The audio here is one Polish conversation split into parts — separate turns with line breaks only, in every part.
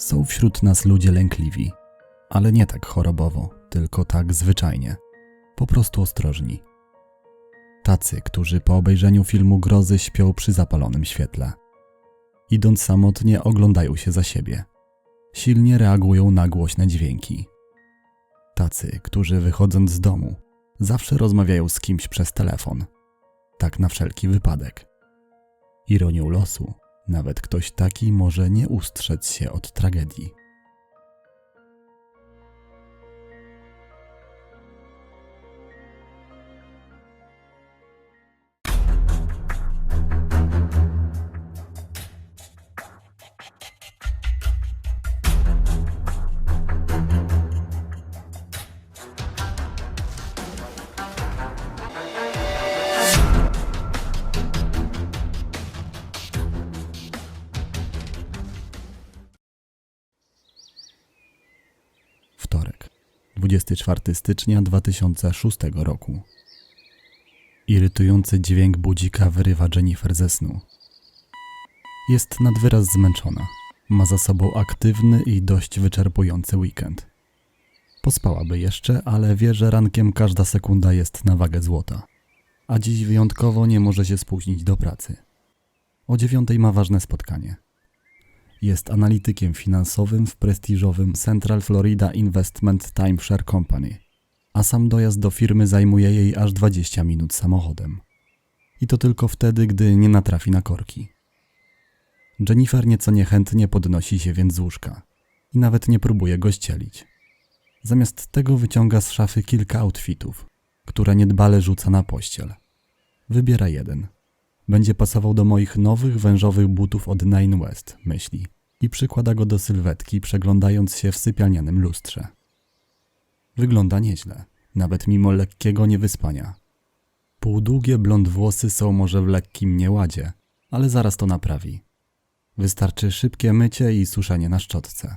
Są wśród nas ludzie lękliwi, ale nie tak chorobowo, tylko tak zwyczajnie. Po prostu ostrożni. Tacy, którzy po obejrzeniu filmu grozy śpią przy zapalonym świetle. Idąc samotnie, oglądają się za siebie. Silnie reagują na głośne dźwięki. Tacy, którzy wychodząc z domu, zawsze rozmawiają z kimś przez telefon. Tak na wszelki wypadek. Ironią losu, nawet ktoś taki może nie ustrzec się od tragedii. 24 stycznia 2006 roku. Irytujący dźwięk budzika wyrywa Jennifer ze snu. Jest nad wyraz zmęczona. Ma za sobą aktywny i dość wyczerpujący weekend. Pospałaby jeszcze, ale wie, że rankiem każda sekunda jest na wagę złota. A dziś wyjątkowo nie może się spóźnić do pracy. O dziewiątej ma ważne spotkanie. Jest analitykiem finansowym w prestiżowym Central Florida Investment Timeshare Company, a sam dojazd do firmy zajmuje jej aż 20 minut samochodem. I to tylko wtedy, gdy nie natrafi na korki. Jennifer nieco niechętnie podnosi się więc z łóżka i nawet nie próbuje go ścielić. Zamiast tego wyciąga z szafy kilka outfitów, które niedbale rzuca na pościel. Wybiera jeden – będzie pasował do moich nowych wężowych butów od Nine West, myśli, i przykłada go do sylwetki, przeglądając się w sypialnianym lustrze. Wygląda nieźle, nawet mimo lekkiego niewyspania. Półdługie blond włosy są może w lekkim nieładzie, ale zaraz to naprawi. Wystarczy szybkie mycie i suszenie na szczotce.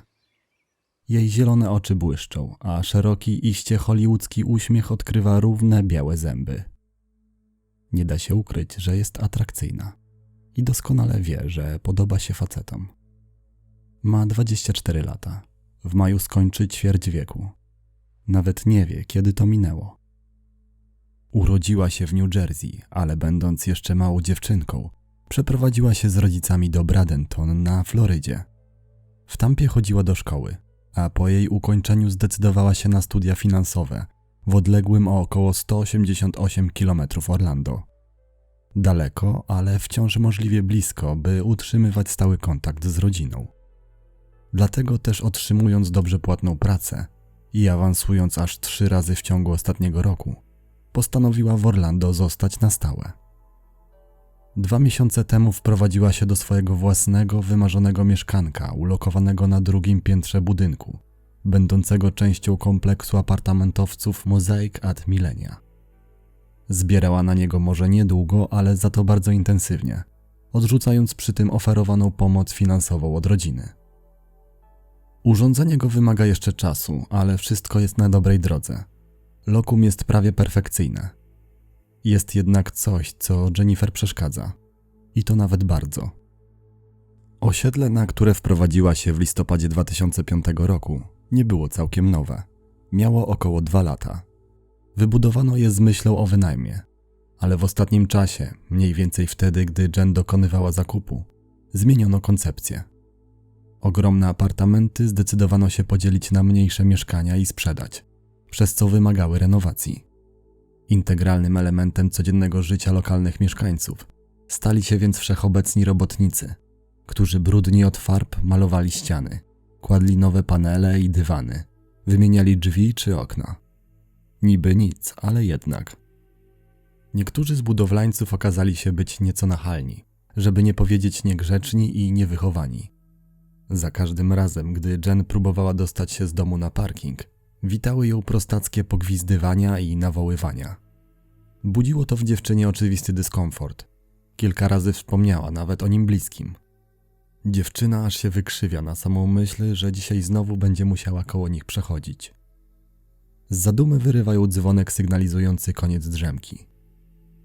Jej zielone oczy błyszczą, a szeroki, iście hollywoodzki uśmiech odkrywa równe, białe zęby. Nie da się ukryć, że jest atrakcyjna i doskonale wie, że podoba się facetom. Ma 24 lata. W maju skończy ćwierć wieku. Nawet nie wie, kiedy to minęło. Urodziła się w New Jersey, ale będąc jeszcze małą dziewczynką, przeprowadziła się z rodzicami do Bradenton na Florydzie. W Tampie chodziła do szkoły, a po jej ukończeniu zdecydowała się na studia finansowe w odległym o około 188 km Orlando. Daleko, ale wciąż możliwie blisko, by utrzymywać stały kontakt z rodziną. Dlatego też otrzymując dobrze płatną pracę i awansując aż trzy razy w ciągu ostatniego roku, postanowiła w Orlando zostać na stałe. Dwa miesiące temu wprowadziła się do swojego własnego, wymarzonego mieszkanka, ulokowanego na drugim piętrze budynku, będącego częścią kompleksu apartamentowców Mosaic at Millenia. Zbierała na niego może niedługo, ale za to bardzo intensywnie, odrzucając przy tym oferowaną pomoc finansową od rodziny. Urządzenie go wymaga jeszcze czasu, ale wszystko jest na dobrej drodze. Lokum jest prawie perfekcyjne. Jest jednak coś, co Jennifer przeszkadza. I to nawet bardzo. Osiedle, na które wprowadziła się w listopadzie 2005 roku, nie było całkiem nowe. Miało około dwa lata. Wybudowano je z myślą o wynajmie, ale w ostatnim czasie, mniej więcej wtedy, gdy Jen dokonywała zakupu, zmieniono koncepcję. Ogromne apartamenty zdecydowano się podzielić na mniejsze mieszkania i sprzedać, przez co wymagały renowacji. Integralnym elementem codziennego życia lokalnych mieszkańców stali się więc wszechobecni robotnicy, którzy brudni od farb malowali ściany, kładli nowe panele i dywany, wymieniali drzwi czy okna. Niby nic, ale jednak. Niektórzy z budowlańców okazali się być nieco nachalni, żeby nie powiedzieć niegrzeczni i niewychowani. Za każdym razem, gdy Jen próbowała dostać się z domu na parking, witały ją prostackie pogwizdywania i nawoływania. Budziło to w dziewczynie oczywisty dyskomfort. Kilka razy wspomniała nawet o nim bliskim. Dziewczyna aż się wykrzywia na samą myśl, że dzisiaj znowu będzie musiała koło nich przechodzić. Z zadumy wyrywają dzwonek sygnalizujący koniec drzemki.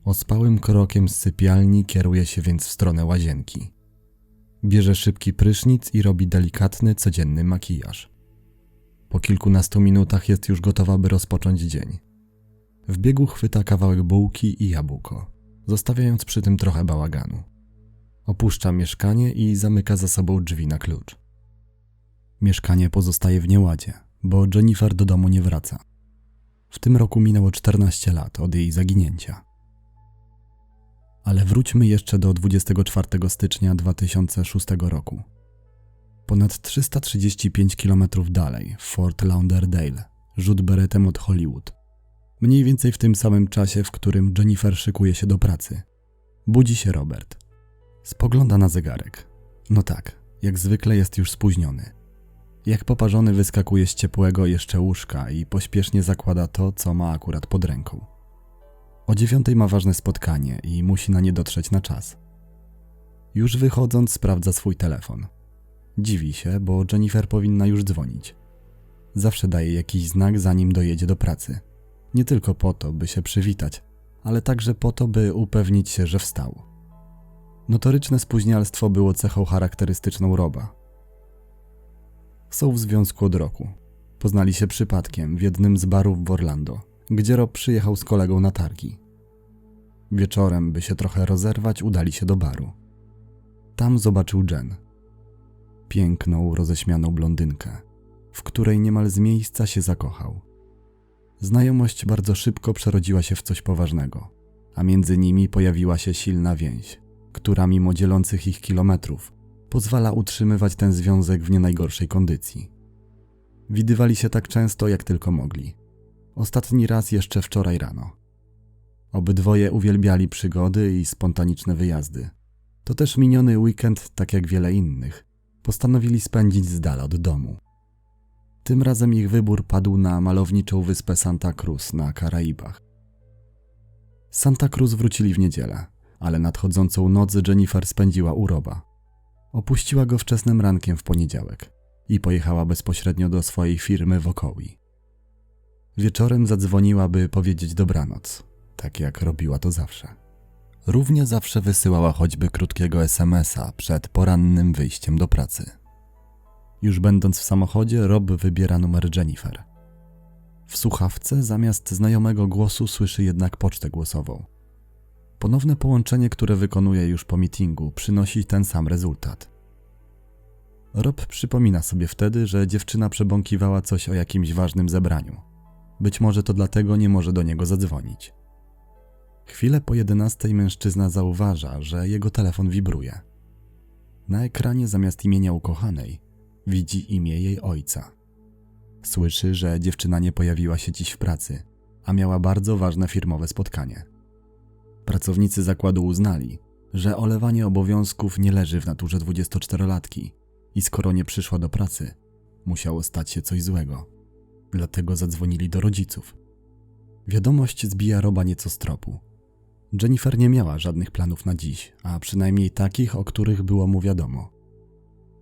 Ospałym krokiem z sypialni kieruje się więc w stronę łazienki. Bierze szybki prysznic i robi delikatny, codzienny makijaż. Po kilkunastu minutach jest już gotowa, by rozpocząć dzień. W biegu chwyta kawałek bułki i jabłko, zostawiając przy tym trochę bałaganu. Opuszcza mieszkanie i zamyka za sobą drzwi na klucz. Mieszkanie pozostaje w nieładzie, bo Jennifer do domu nie wraca. W tym roku minęło 14 lat od jej zaginięcia. Ale wróćmy jeszcze do 24 stycznia 2006 roku. Ponad 335 km dalej, w Fort Lauderdale, rzut beretem od Hollywood. Mniej więcej w tym samym czasie, w którym Jennifer szykuje się do pracy. Budzi się Robert. Spogląda na zegarek. No tak, jak zwykle jest już spóźniony. Jak poparzony wyskakuje z ciepłego jeszcze łóżka i pośpiesznie zakłada to, co ma akurat pod ręką. O dziewiątej ma ważne spotkanie i musi na nie dotrzeć na czas. Już wychodząc sprawdza swój telefon. Dziwi się, bo Jennifer powinna już dzwonić. Zawsze daje jakiś znak, zanim dojedzie do pracy. Nie tylko po to, by się przywitać, ale także po to, by upewnić się, że wstał. Notoryczne spóźnialstwo było cechą charakterystyczną Roba. Są w związku od roku. Poznali się przypadkiem w jednym z barów w Orlando, gdzie Rob przyjechał z kolegą na targi. Wieczorem, by się trochę rozerwać, udali się do baru. Tam zobaczył Jen. Piękną, roześmianą blondynkę, w której niemal z miejsca się zakochał. Znajomość bardzo szybko przerodziła się w coś poważnego, a między nimi pojawiła się silna więź, która mimo dzielących ich kilometrów pozwala utrzymywać ten związek w nie najgorszej kondycji. Widywali się tak często, jak tylko mogli. Ostatni raz jeszcze wczoraj rano. Obydwoje uwielbiali przygody i spontaniczne wyjazdy. To też miniony weekend, tak jak wiele innych, postanowili spędzić z dala od domu. Tym razem ich wybór padł na malowniczą wyspę Santa Cruz na Karaibach. Santa Cruz wrócili w niedzielę, ale nadchodzącą noc Jennifer spędziła u Roba. Opuściła go wczesnym rankiem w poniedziałek i pojechała bezpośrednio do swojej firmy w Okowi. Wieczorem zadzwoniła, by powiedzieć dobranoc, tak jak robiła to zawsze. Równie zawsze wysyłała choćby krótkiego SMS-a przed porannym wyjściem do pracy. Już będąc w samochodzie, Rob wybiera numer Jennifer. W słuchawce zamiast znajomego głosu słyszy jednak pocztę głosową. Ponowne połączenie, które wykonuje już po meetingu, przynosi ten sam rezultat. Rob przypomina sobie wtedy, że dziewczyna przebąkiwała coś o jakimś ważnym zebraniu. Być może to dlatego nie może do niego zadzwonić. Chwilę po jedenastej mężczyzna zauważa, że jego telefon wibruje. Na ekranie zamiast imienia ukochanej widzi imię jej ojca. Słyszy, że dziewczyna nie pojawiła się dziś w pracy, a miała bardzo ważne firmowe spotkanie. Pracownicy zakładu uznali, że olewanie obowiązków nie leży w naturze 24-latki i skoro nie przyszła do pracy, musiało stać się coś złego. Dlatego zadzwonili do rodziców. Wiadomość zbija Roba nieco z tropu. Jennifer nie miała żadnych planów na dziś, a przynajmniej takich, o których było mu wiadomo.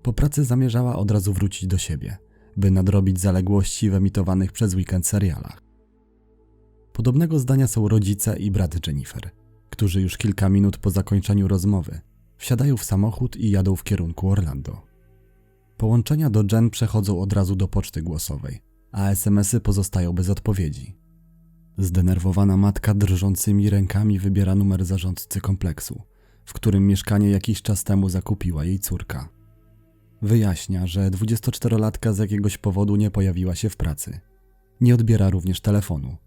Po pracy zamierzała od razu wrócić do siebie, by nadrobić zaległości w emitowanych przez weekend serialach. Podobnego zdania są rodzice i brat Jennifer, którzy już kilka minut po zakończeniu rozmowy wsiadają w samochód i jadą w kierunku Orlando. Połączenia do Jen przechodzą od razu do poczty głosowej, a SMS-y pozostają bez odpowiedzi. Zdenerwowana matka drżącymi rękami wybiera numer zarządcy kompleksu, w którym mieszkanie jakiś czas temu zakupiła jej córka. Wyjaśnia, że 24-latka z jakiegoś powodu nie pojawiła się w pracy. Nie odbiera również telefonu.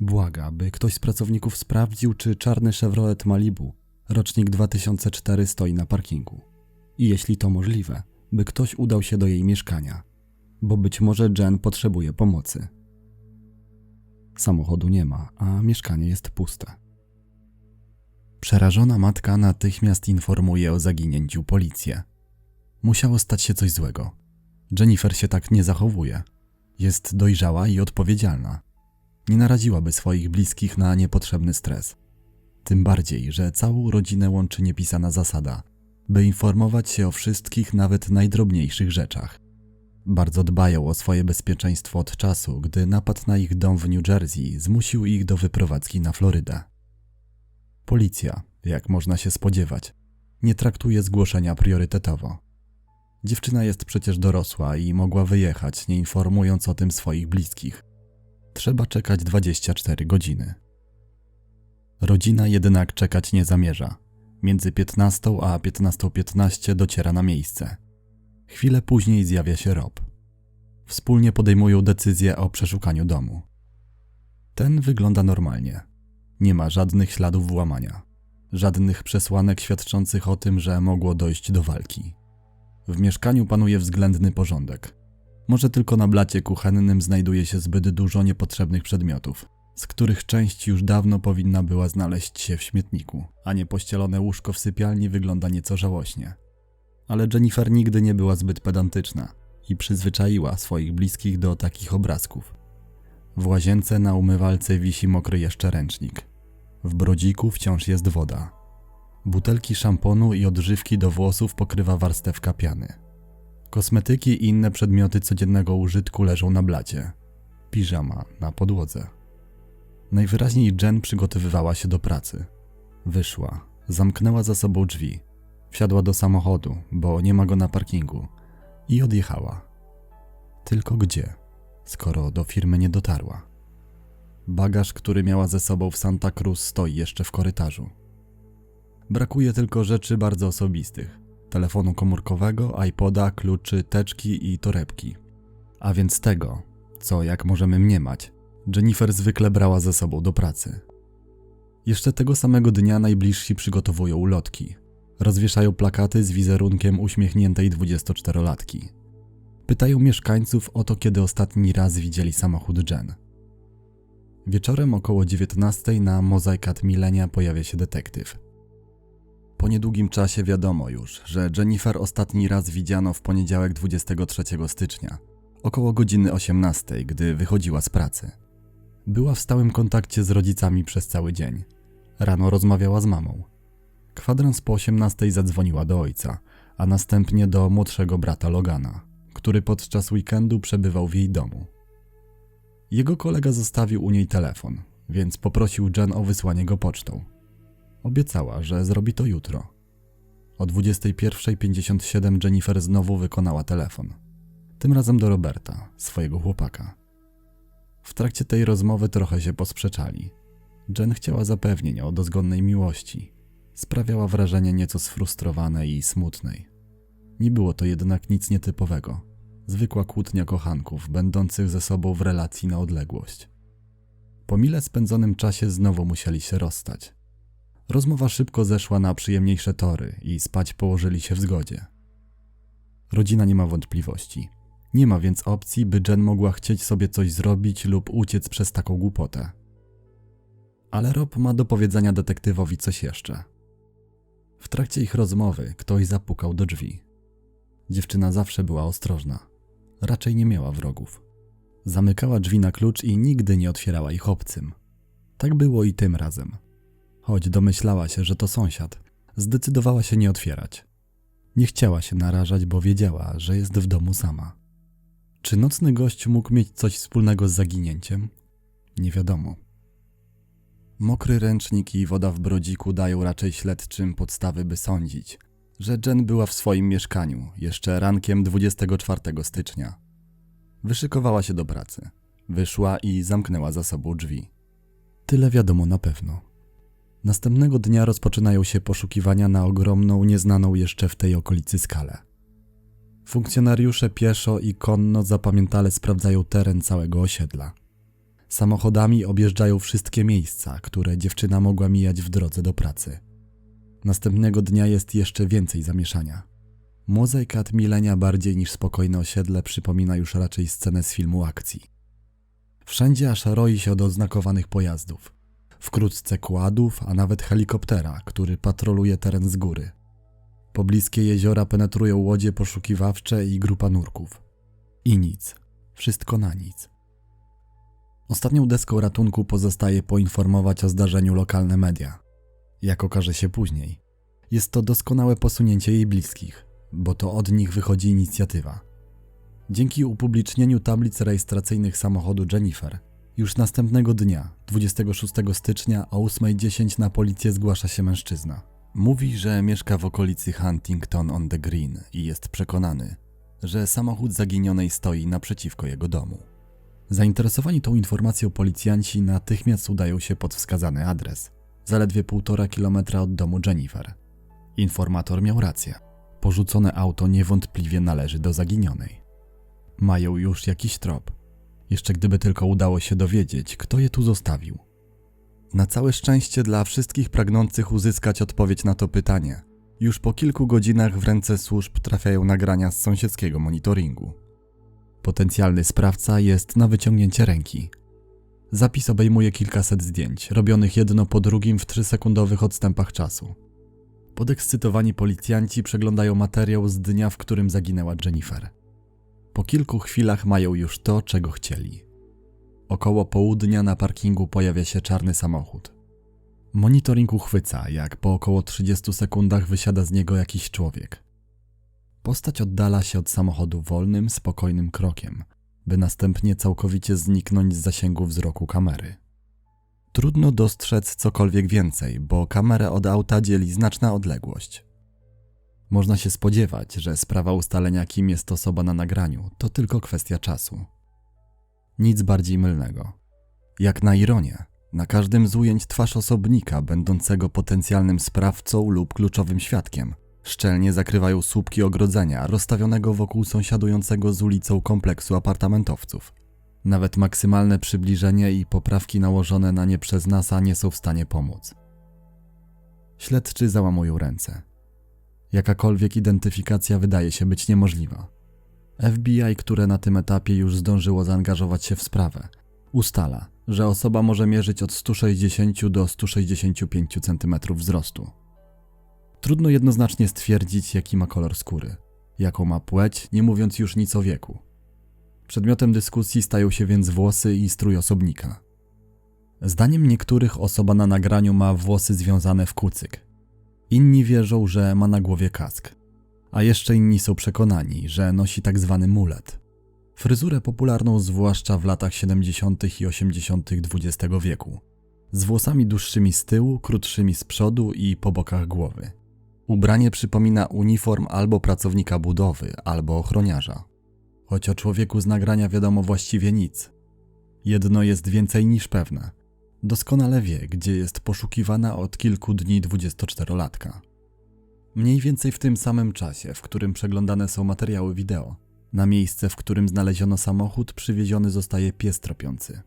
Błaga, by ktoś z pracowników sprawdził, czy czarny Chevrolet Malibu, rocznik 2004, stoi na parkingu. I jeśli to możliwe, by ktoś udał się do jej mieszkania, bo być może Jen potrzebuje pomocy. Samochodu nie ma, a mieszkanie jest puste. Przerażona matka natychmiast informuje o zaginięciu policję. Musiało stać się coś złego. Jennifer się tak nie zachowuje. Jest dojrzała i odpowiedzialna. Nie naraziłaby swoich bliskich na niepotrzebny stres. Tym bardziej, że całą rodzinę łączy niepisana zasada, by informować się o wszystkich, nawet najdrobniejszych rzeczach. Bardzo dbają o swoje bezpieczeństwo od czasu, gdy napad na ich dom w New Jersey zmusił ich do wyprowadzki na Florydę. Policja, jak można się spodziewać, Nie traktuje zgłoszenia priorytetowo. Dziewczyna jest przecież dorosła i mogła wyjechać, nie informując o tym swoich bliskich. Trzeba czekać 24 godziny. Rodzina jednak czekać nie zamierza. Między 15 a 15.15 dociera na miejsce. Chwilę później zjawia się Rob. Wspólnie podejmują decyzję o przeszukaniu domu. Ten wygląda normalnie. Nie ma żadnych śladów włamania, żadnych przesłanek świadczących o tym, że mogło dojść do walki. W mieszkaniu panuje względny porządek. Może tylko na blacie kuchennym znajduje się zbyt dużo niepotrzebnych przedmiotów, z których część już dawno powinna była znaleźć się w śmietniku, a niepościelone łóżko w sypialni wygląda nieco żałośnie. Ale Jennifer nigdy nie była zbyt pedantyczna i przyzwyczaiła swoich bliskich do takich obrazków. W łazience na umywalce wisi mokry jeszcze ręcznik. W brodziku wciąż jest woda. Butelki szamponu i odżywki do włosów pokrywa warstewka piany. Kosmetyki i inne przedmioty codziennego użytku leżą na blacie. Piżama na podłodze. Najwyraźniej Jen przygotowywała się do pracy. Wyszła, zamknęła za sobą drzwi, wsiadła do samochodu, bo nie ma go na parkingu i odjechała. Tylko gdzie, skoro do firmy nie dotarła? Bagaż, który miała ze sobą w Santa Cruz, stoi jeszcze w korytarzu. Brakuje tylko rzeczy bardzo osobistych: telefonu komórkowego, iPoda, kluczy, teczki i torebki. A więc tego, co, jak możemy mniemać, Jennifer zwykle brała ze sobą do pracy. Jeszcze tego samego dnia najbliżsi przygotowują ulotki. Rozwieszają plakaty z wizerunkiem uśmiechniętej 24-latki. Pytają mieszkańców o to, kiedy ostatni raz widzieli samochód Jen. Wieczorem około 19 na Mozaikat Milenia pojawia się detektyw. Po niedługim czasie wiadomo już, że Jennifer ostatni raz widziano w poniedziałek 23 stycznia, około godziny 18, gdy wychodziła z pracy. Była w stałym kontakcie z rodzicami przez cały dzień. Rano rozmawiała z mamą. Kwadrans po 18 zadzwoniła do ojca, a następnie do młodszego brata Logana, który podczas weekendu przebywał w jej domu. Jego kolega zostawił u niej telefon, więc poprosił Jen o wysłanie go pocztą. Obiecała, że zrobi to jutro. O 21.57 Jennifer znowu wykonała telefon. Tym razem do Roberta, swojego chłopaka. W trakcie tej rozmowy trochę się posprzeczali. Jen chciała zapewnień o dozgonnej miłości. Sprawiała wrażenie nieco sfrustrowanej i smutnej. Nie było to jednak nic nietypowego. Zwykła kłótnia kochanków, będących ze sobą w relacji na odległość. Po mile spędzonym czasie znowu musieli się rozstać. Rozmowa szybko zeszła na przyjemniejsze tory i spać położyli się w zgodzie. Rodzina nie ma wątpliwości. Nie ma więc opcji, by Jen mogła chcieć sobie coś zrobić lub uciec przez taką głupotę. Ale Rob ma do powiedzenia detektywowi coś jeszcze. W trakcie ich rozmowy ktoś zapukał do drzwi. Dziewczyna zawsze była ostrożna. Raczej nie miała wrogów. Zamykała drzwi na klucz i nigdy nie otwierała ich obcym. Tak było i tym razem. Choć domyślała się, że to sąsiad, zdecydowała się nie otwierać. Nie chciała się narażać, bo wiedziała, że jest w domu sama. Czy nocny gość mógł mieć coś wspólnego z zaginięciem? Nie wiadomo. Mokry ręcznik i woda w brodziku dają raczej śledczym podstawy, by sądzić, że Jen była w swoim mieszkaniu jeszcze rankiem 24 stycznia. Wyszykowała się do pracy. Wyszła i zamknęła za sobą drzwi. Tyle wiadomo na pewno. Następnego dnia rozpoczynają się poszukiwania na ogromną, nieznaną jeszcze w tej okolicy skalę. Funkcjonariusze pieszo i konno zapamiętale sprawdzają teren całego osiedla. Samochodami objeżdżają wszystkie miejsca, które dziewczyna mogła mijać w drodze do pracy. Następnego dnia jest jeszcze więcej zamieszania. Mozaikat milenia bardziej niż spokojne osiedle przypomina już raczej scenę z filmu akcji. Wszędzie aż roi się od oznakowanych pojazdów. Wkrótce kładów, a nawet helikoptera, który patroluje teren z góry. Pobliskie jeziora penetrują łodzie poszukiwawcze i grupa nurków. I nic. Wszystko na nic. Ostatnią deską ratunku pozostaje poinformować o zdarzeniu lokalne media. Jak okaże się później, jest to doskonałe posunięcie jej bliskich, bo to od nich wychodzi inicjatywa. Dzięki upublicznieniu tablic rejestracyjnych samochodu Jennifer, już następnego dnia, 26 stycznia o 8.10 na policję zgłasza się mężczyzna. Mówi, że mieszka w okolicy Huntington on the Green i jest przekonany, że samochód zaginionej stoi naprzeciwko jego domu. Zainteresowani tą informacją policjanci natychmiast udają się pod wskazany adres, zaledwie półtora kilometra od domu Jennifer. Informator miał rację. Porzucone auto niewątpliwie należy do zaginionej. Mają już jakiś trop. Jeszcze gdyby tylko udało się dowiedzieć, kto je tu zostawił. Na całe szczęście dla wszystkich pragnących uzyskać odpowiedź na to pytanie, już po kilku godzinach w ręce służb trafiają nagrania z sąsiedzkiego monitoringu. Potencjalny sprawca jest na wyciągnięcie ręki. Zapis obejmuje kilkaset zdjęć, robionych jedno po drugim w trzysekundowych odstępach czasu. Podekscytowani policjanci przeglądają materiał z dnia, w którym zaginęła Jennifer. Po kilku chwilach mają już to, czego chcieli. Około południa na parkingu pojawia się czarny samochód. Monitoring uchwyca, jak po około 30 sekundach wysiada z niego jakiś człowiek. Postać oddala się od samochodu wolnym, spokojnym krokiem, by następnie całkowicie zniknąć z zasięgu wzroku kamery. Trudno dostrzec cokolwiek więcej, bo kamerę od auta dzieli znaczna odległość. Można się spodziewać, że sprawa ustalenia, kim jest osoba na nagraniu, to tylko kwestia czasu. Nic bardziej mylnego. Jak na ironię, na każdym z ujęć twarz osobnika, będącego potencjalnym sprawcą lub kluczowym świadkiem, szczelnie zakrywają słupki ogrodzenia rozstawionego wokół sąsiadującego z ulicą kompleksu apartamentowców. Nawet maksymalne przybliżenie i poprawki nałożone na nie przez NASA nie są w stanie pomóc. Śledczy załamują ręce. Jakakolwiek identyfikacja wydaje się być niemożliwa. FBI, które na tym etapie już zdążyło zaangażować się w sprawę, ustala, że osoba może mierzyć od 160 do 165 cm wzrostu. Trudno jednoznacznie stwierdzić, jaki ma kolor skóry, jaką ma płeć, nie mówiąc już nic o wieku. Przedmiotem dyskusji stają się więc włosy i strój osobnika. Zdaniem niektórych osoba na nagraniu ma włosy związane w kucyk. Inni wierzą, że ma na głowie kask. A jeszcze inni są przekonani, że nosi tak zwany mulet. Fryzurę popularną zwłaszcza w latach 70. i 80. XX wieku. Z włosami dłuższymi z tyłu, krótszymi z przodu i po bokach głowy. Ubranie przypomina uniform albo pracownika budowy, albo ochroniarza. Choć o człowieku z nagrania wiadomo właściwie nic. Jedno jest więcej niż pewne. Doskonale wie, gdzie jest poszukiwana od kilku dni 24-latka. Mniej więcej w tym samym czasie, w którym przeglądane są materiały wideo, na miejsce, w którym znaleziono samochód, przywieziony zostaje pies tropiący.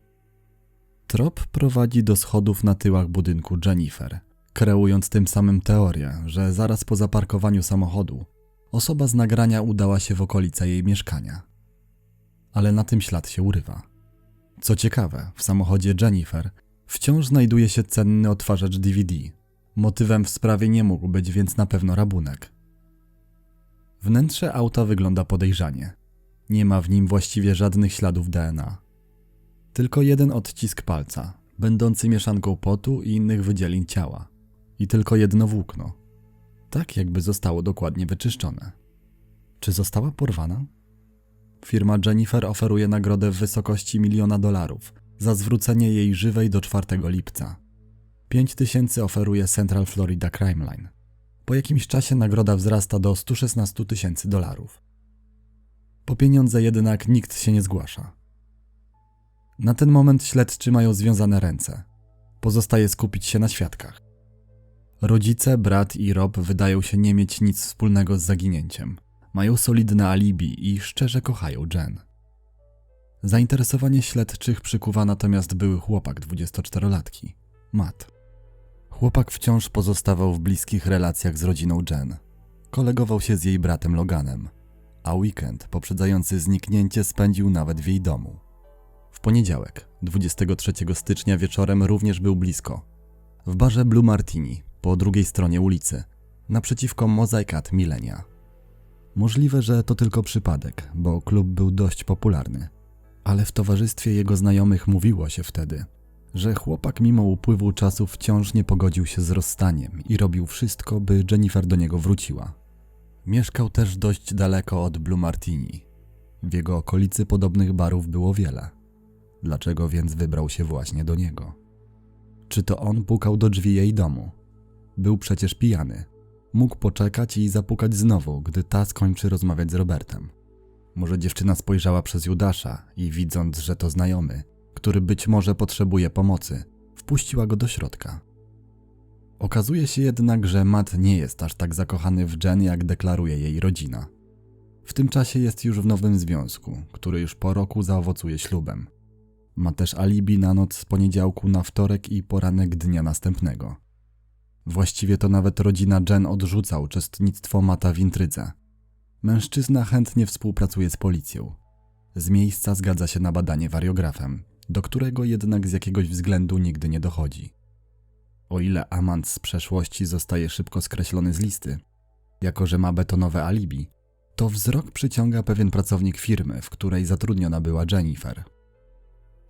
Trop prowadzi do schodów na tyłach budynku Jennifer, kreując tym samym teorię, że zaraz po zaparkowaniu samochodu osoba z nagrania udała się w okolice jej mieszkania. Ale na tym ślad się urywa. Co ciekawe, w samochodzie Jennifer wciąż znajduje się cenny odtwarzacz DVD. Motywem w sprawie nie mógł być więc na pewno rabunek. Wnętrze auta wygląda podejrzanie. Nie ma w nim właściwie żadnych śladów DNA. Tylko jeden odcisk palca, będący mieszanką potu i innych wydzielin ciała. I tylko jedno włókno. Tak jakby zostało dokładnie wyczyszczone. Czy została porwana? Firma Jennifer oferuje nagrodę w wysokości miliona dolarów za zwrócenie jej żywej do 4 lipca. 5 tysięcy oferuje Central Florida Crime Line. Po jakimś czasie nagroda wzrasta do 116 tysięcy dolarów. Po pieniądze jednak nikt się nie zgłasza. Na ten moment śledczy mają związane ręce. Pozostaje skupić się na świadkach. Rodzice, brat i Rob wydają się nie mieć nic wspólnego z zaginięciem. Mają solidne alibi i szczerze kochają Jen. Zainteresowanie śledczych przykuwa natomiast były chłopak 24-latki, Matt. Chłopak wciąż pozostawał w bliskich relacjach z rodziną Jen. Kolegował się z jej bratem Loganem, a weekend poprzedzający zniknięcie spędził nawet w jej domu. W poniedziałek, 23 stycznia wieczorem również był blisko. W barze Blue Martini, po drugiej stronie ulicy, naprzeciwko Mozaikat Milenia. Możliwe, że to tylko przypadek, bo klub był dość popularny. Ale w towarzystwie jego znajomych mówiło się wtedy, że chłopak mimo upływu czasu wciąż nie pogodził się z rozstaniem i robił wszystko, by Jennifer do niego wróciła. Mieszkał też dość daleko od Blue Martini. W jego okolicy podobnych barów było wiele. Dlaczego więc wybrał się właśnie do niego? Czy to on pukał do drzwi jej domu? Był przecież pijany. Mógł poczekać i zapukać znowu, gdy ta skończy rozmawiać z Robertem. Może dziewczyna spojrzała przez Judasza i widząc, że to znajomy, który być może potrzebuje pomocy, wpuściła go do środka. Okazuje się jednak, że Matt nie jest aż tak zakochany w Jen, jak deklaruje jej rodzina. W tym czasie jest już w nowym związku, który już po roku zaowocuje ślubem. Ma też alibi na noc z poniedziałku na wtorek i poranek dnia następnego. Właściwie to nawet rodzina Jen odrzuca uczestnictwo Mata w intrydze. Mężczyzna chętnie współpracuje z policją. Z miejsca zgadza się na badanie wariografem, do którego jednak z jakiegoś względu nigdy nie dochodzi. O ile amant z przeszłości zostaje szybko skreślony z listy, jako że ma betonowe alibi, to wzrok przyciąga pewien pracownik firmy, w której zatrudniona była Jennifer.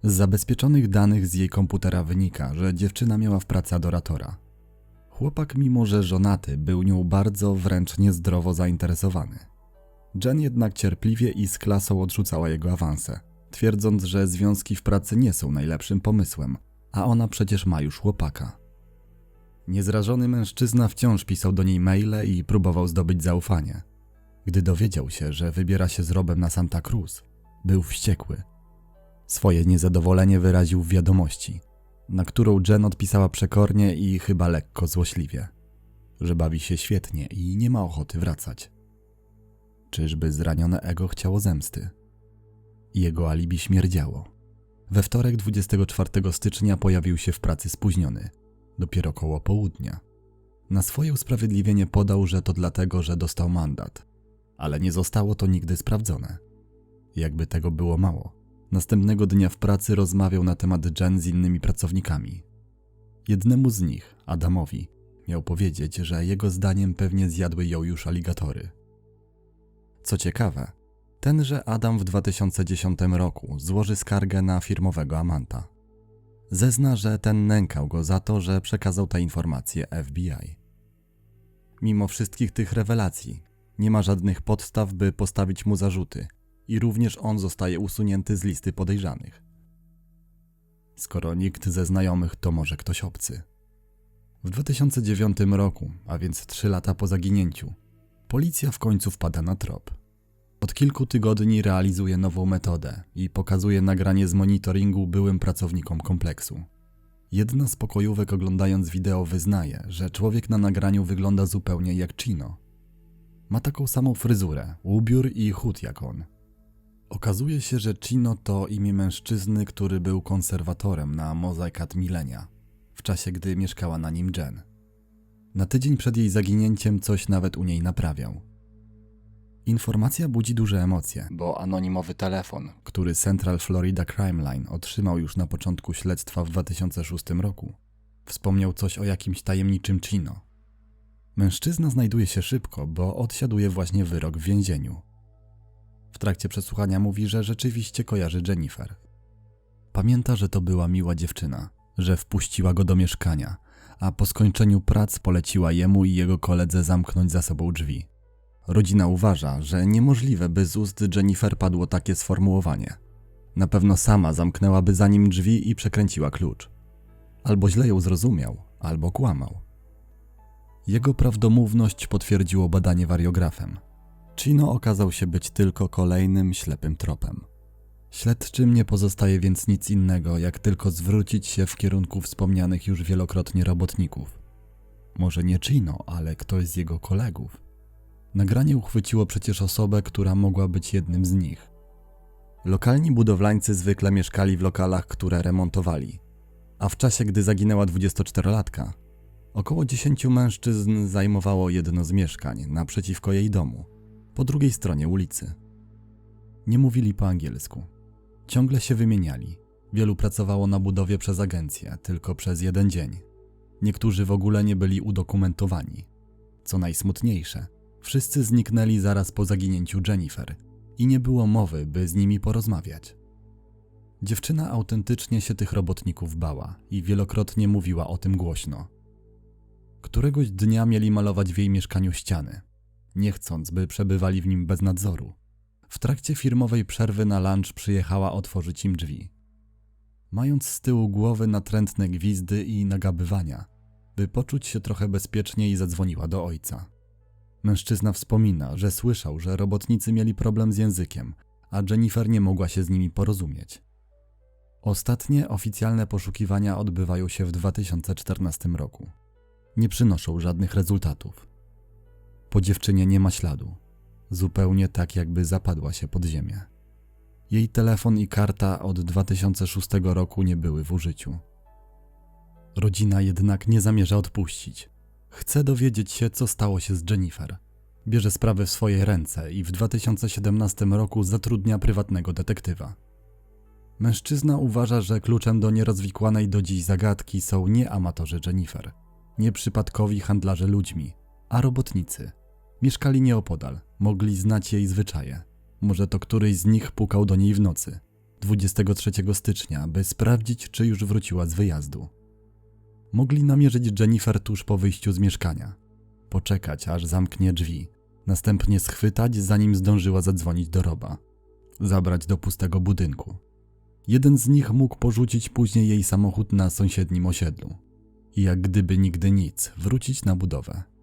Z zabezpieczonych danych z jej komputera wynika, że dziewczyna miała w pracy adoratora. Chłopak, mimo że żonaty, był nią bardzo wręcz niezdrowo zainteresowany. Jen jednak cierpliwie i z klasą odrzucała jego awanse, twierdząc, że związki w pracy nie są najlepszym pomysłem, a ona przecież ma już chłopaka. Niezrażony mężczyzna wciąż pisał do niej maile i próbował zdobyć zaufanie. Gdy dowiedział się, że wybiera się z Robem na Santa Cruz, był wściekły. Swoje niezadowolenie wyraził w wiadomości, na którą Jen odpisała przekornie i chyba lekko złośliwie, że bawi się świetnie i nie ma ochoty wracać. Czyżby zranione ego chciało zemsty? Jego alibi śmierdziało. We wtorek 24 stycznia pojawił się w pracy spóźniony, dopiero koło południa. Na swoje usprawiedliwienie podał, że to dlatego, że dostał mandat, ale nie zostało to nigdy sprawdzone. Jakby tego było mało. Następnego dnia w pracy rozmawiał na temat Jen z innymi pracownikami. Jednemu z nich, Adamowi, miał powiedzieć, że jego zdaniem pewnie zjadły ją już aligatory. Co ciekawe, tenże Adam w 2010 roku złoży skargę na firmowego amanta. Zezna, że ten nękał go za to, że przekazał te informacje FBI. Mimo wszystkich tych rewelacji, nie ma żadnych podstaw, by postawić mu zarzuty, i również on zostaje usunięty z listy podejrzanych. Skoro nikt ze znajomych, to może ktoś obcy. W 2009 roku, a więc trzy lata po zaginięciu, policja w końcu wpada na trop. Od kilku tygodni realizuje nową metodę i pokazuje nagranie z monitoringu byłym pracownikom kompleksu. Jedna z pokojówek oglądając wideo wyznaje, że człowiek na nagraniu wygląda zupełnie jak Chino. Ma taką samą fryzurę, ubiór i chód jak on. Okazuje się, że Chino to imię mężczyzny, który był konserwatorem na Mozaikat Milenia, w czasie gdy mieszkała na nim Jen. Na tydzień przed jej zaginięciem coś nawet u niej naprawiał. Informacja budzi duże emocje, bo anonimowy telefon, który Central Florida Crime Line otrzymał już na początku śledztwa w 2006 roku, wspomniał coś o jakimś tajemniczym Chino. Mężczyzna znajduje się szybko, bo odsiaduje właśnie wyrok w więzieniu. W trakcie przesłuchania mówi, że rzeczywiście kojarzy Jennifer. Pamięta, że to była miła dziewczyna, że wpuściła go do mieszkania, a po skończeniu prac poleciła jemu i jego koledze zamknąć za sobą drzwi. Rodzina uważa, że niemożliwe, by z ust Jennifer padło takie sformułowanie. Na pewno sama zamknęłaby za nim drzwi i przekręciła klucz. Albo źle ją zrozumiał, albo kłamał. Jego prawdomówność potwierdziło badanie wariografem. Chino okazał się być tylko kolejnym ślepym tropem. Śledczym nie pozostaje więc nic innego, jak tylko zwrócić się w kierunku wspomnianych już wielokrotnie robotników. Może nie Chino, ale ktoś z jego kolegów. Nagranie uchwyciło przecież osobę, która mogła być jednym z nich. Lokalni budowlańcy zwykle mieszkali w lokalach, które remontowali, a w czasie, gdy zaginęła 24-latka, około 10 mężczyzn zajmowało jedno z mieszkań naprzeciwko jej domu, po drugiej stronie ulicy. Nie mówili po angielsku. Ciągle się wymieniali. Wielu pracowało na budowie przez agencję, tylko przez jeden dzień. Niektórzy w ogóle nie byli udokumentowani. Co najsmutniejsze, wszyscy zniknęli zaraz po zaginięciu Jennifer i nie było mowy, by z nimi porozmawiać. Dziewczyna autentycznie się tych robotników bała i wielokrotnie mówiła o tym głośno. Któregoś dnia mieli malować w jej mieszkaniu ściany, nie chcąc, by przebywali w nim bez nadzoru. W trakcie firmowej przerwy na lunch przyjechała otworzyć im drzwi. Mając z tyłu głowy natrętne gwizdy i nagabywania, by poczuć się trochę bezpiecznie i zadzwoniła do ojca. Mężczyzna wspomina, że słyszał, że robotnicy mieli problem z językiem, a Jennifer nie mogła się z nimi porozumieć. Ostatnie oficjalne poszukiwania odbywają się w 2014 roku. Nie przynoszą żadnych rezultatów. Po dziewczynie nie ma śladu. Zupełnie tak, jakby zapadła się pod ziemię. Jej telefon i karta od 2006 roku nie były w użyciu. Rodzina jednak nie zamierza odpuścić. Chce dowiedzieć się, co stało się z Jennifer. Bierze sprawę w swoje ręce i w 2017 roku zatrudnia prywatnego detektywa. Mężczyzna uważa, że kluczem do nierozwikłanej do dziś zagadki są nie amatorzy Jennifer, nie przypadkowi handlarze ludźmi, a robotnicy. Mieszkali nieopodal, mogli znać jej zwyczaje. Może to któryś z nich pukał do niej w nocy, 23 stycznia, by sprawdzić, czy już wróciła z wyjazdu. Mogli namierzyć Jennifer tuż po wyjściu z mieszkania, poczekać aż zamknie drzwi, następnie schwytać, zanim zdążyła zadzwonić do Roba, zabrać do pustego budynku. Jeden z nich mógł porzucić później jej samochód na sąsiednim osiedlu i jak gdyby nigdy nic, wrócić na budowę,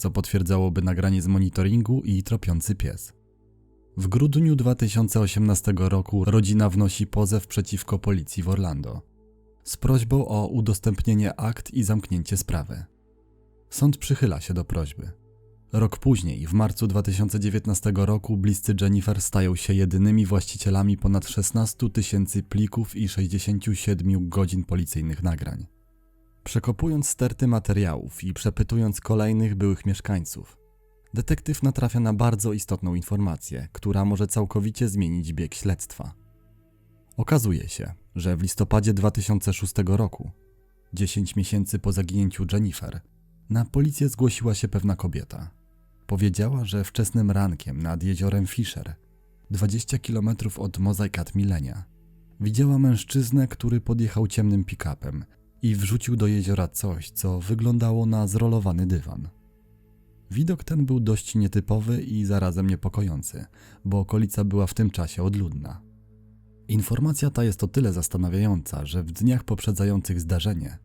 co potwierdzałoby nagranie z monitoringu i tropiący pies. W grudniu 2018 roku rodzina wnosi pozew przeciwko policji w Orlando z prośbą o udostępnienie akt i zamknięcie sprawy. Sąd przychyla się do prośby. Rok później, w marcu 2019 roku, bliscy Jennifer stają się jedynymi właścicielami ponad 16 tysięcy plików i 67 godzin policyjnych nagrań. Przekopując sterty materiałów i przepytując kolejnych byłych mieszkańców, detektyw natrafia na bardzo istotną informację, która może całkowicie zmienić bieg śledztwa. Okazuje się, że w listopadzie 2006 roku, 10 miesięcy po zaginięciu Jennifer, na policję zgłosiła się pewna kobieta. Powiedziała, że wczesnym rankiem nad jeziorem Fisher, 20 km od Mozaikat Milenia, widziała mężczyznę, który podjechał ciemnym pick-upem i wrzucił do jeziora coś, co wyglądało na zrolowany dywan. Widok ten był dość nietypowy i zarazem niepokojący, bo okolica była w tym czasie odludna. Informacja ta jest o tyle zastanawiająca, że w dniach poprzedzających zdarzenie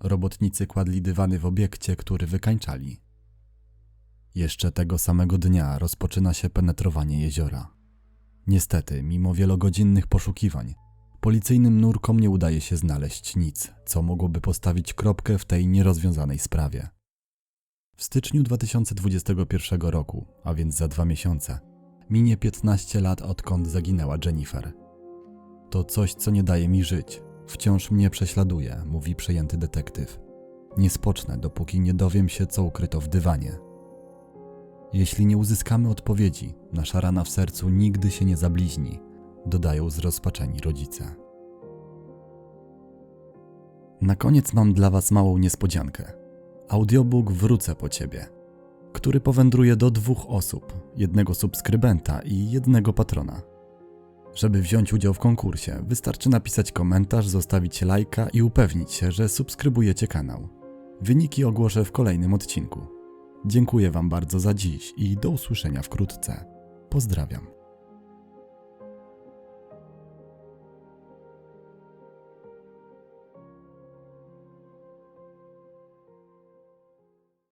robotnicy kładli dywany w obiekcie, który wykańczali. Jeszcze tego samego dnia rozpoczyna się penetrowanie jeziora. Niestety, mimo wielogodzinnych poszukiwań, policyjnym nurkom nie udaje się znaleźć nic, co mogłoby postawić kropkę w tej nierozwiązanej sprawie. W styczniu 2021 roku, a więc za dwa miesiące, minie 15 lat odkąd zaginęła Jennifer. To coś, co nie daje mi żyć. Wciąż mnie prześladuje, mówi przejęty detektyw. Nie spocznę, dopóki nie dowiem się, co ukryto w dywanie. Jeśli nie uzyskamy odpowiedzi, nasza rana w sercu nigdy się nie zabliźni, dodają zrozpaczeni rodzice. Na koniec mam dla Was małą niespodziankę. Audiobook Wrócę po Ciebie, który powędruje do dwóch osób, jednego subskrybenta i jednego patrona. Żeby wziąć udział w konkursie, wystarczy napisać komentarz, zostawić lajka i upewnić się, że subskrybujecie kanał. Wyniki ogłoszę w kolejnym odcinku. Dziękuję Wam bardzo za dziś i do usłyszenia wkrótce. Pozdrawiam.